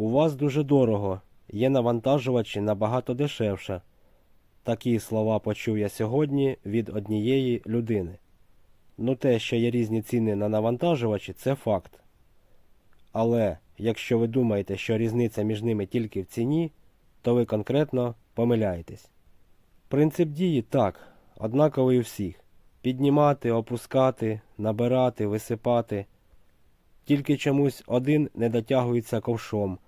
У вас дуже дорого, є навантажувачі набагато дешевше. Такі слова почув я сьогодні від однієї людини. Ну те, що є різні ціни на навантажувачі, це факт. Але якщо ви думаєте, що різниця між ними тільки в ціні, то ви конкретно помиляєтесь. Принцип дії так, однаковий у всіх. Піднімати, опускати, набирати, висипати. Тільки чомусь один не дотягується ковшом,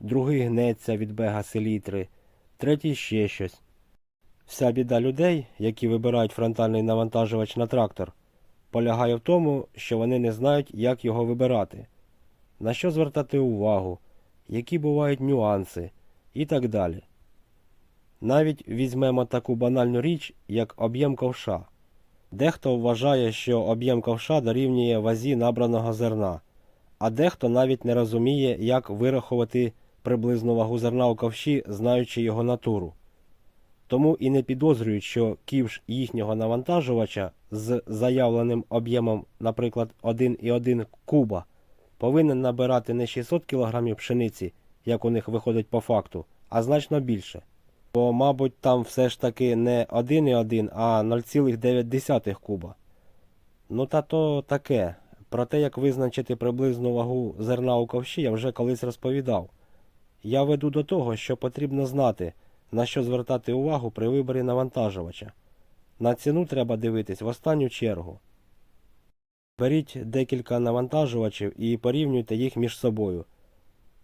другий гнеться від бега селітри, третій ще щось. Вся біда людей, які вибирають фронтальний навантажувач на трактор, полягає в тому, що вони не знають, як його вибирати, на що звертати увагу, які бувають нюанси і так далі. Навіть візьмемо таку банальну річ, як об'єм ковша. Дехто вважає, що об'єм ковша дорівнює вазі набраного зерна, а дехто навіть не розуміє, як вирахувати приблизну вагу зерна у ковші, знаючи його натуру. Тому і не підозрюють, що ківш їхнього навантажувача з заявленим об'ємом, наприклад, 1,1 куба, повинен набирати не 600 кг пшениці, як у них виходить по факту, а значно більше. Бо, мабуть, там все ж таки не 1,1, а 0,9 куба. Ну та то таке. Про те, як визначити приблизну вагу зерна у ковші, я вже колись розповідав. Я веду до того, що потрібно знати, на що звертати увагу при виборі навантажувача. На ціну треба дивитись в останню чергу. Беріть декілька навантажувачів і порівнюйте їх між собою.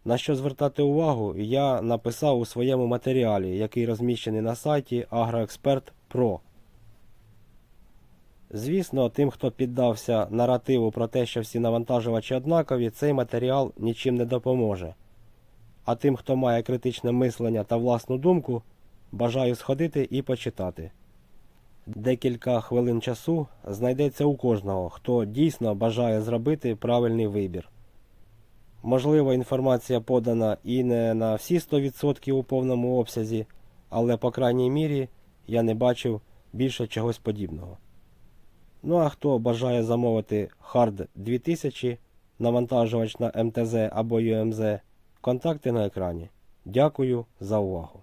На що звертати увагу, я написав у своєму матеріалі, який розміщений на сайті AgroExpert Pro. Звісно, тим, хто піддався наративу про те, що всі навантажувачі однакові, цей матеріал нічим не допоможе. А тим, хто має критичне мислення та власну думку, бажаю сходити і почитати. Декілька хвилин часу знайдеться у кожного, хто дійсно бажає зробити правильний вибір. Можливо, інформація подана і не на всі 100% у повному обсязі, але по крайній мірі я не бачив більше чогось подібного. Ну а хто бажає замовити Hard 2000, навантажувач на МТЗ або ЮМЗ, контакти на екрані. Дякую за увагу.